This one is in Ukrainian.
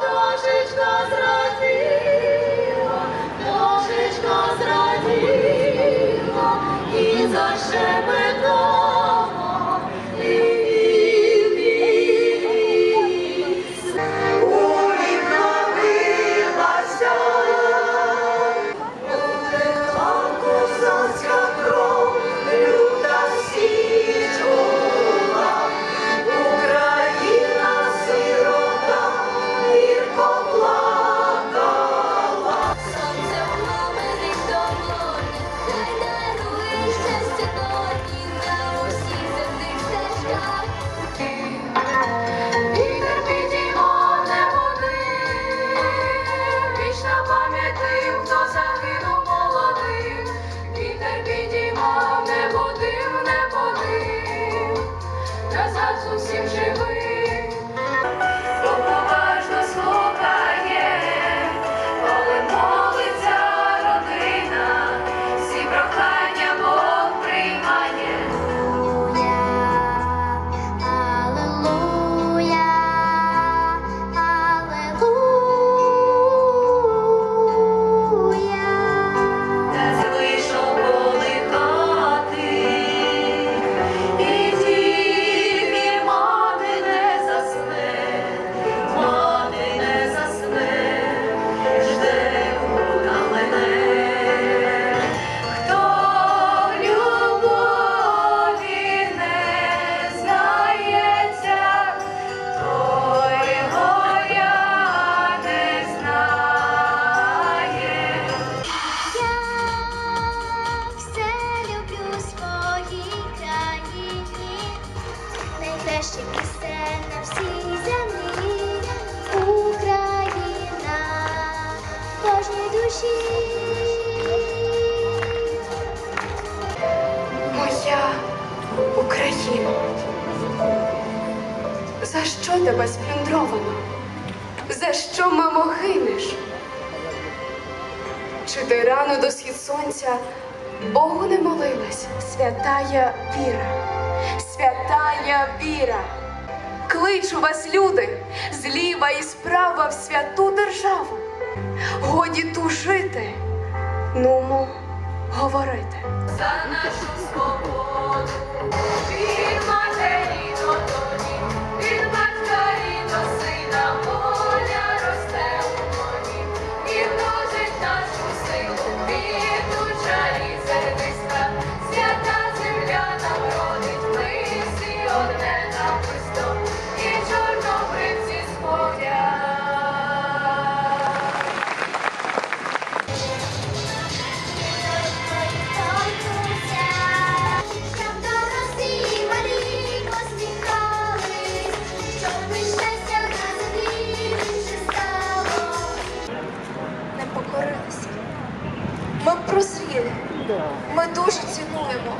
Dó, gente, nós нас усім. найкраще місце на всій землі, Україна кожній душі. Моя Україна. За що тебе сплюндровано? За що, мамо, гинеш? Чи ти рано до схід сонця Богу не молилась, святая віра? святая віра. Кличу вас, люди, зліва і справа в святу державу. Годі тужити, нумо говорити. За нашу Ми дуже цінуємо.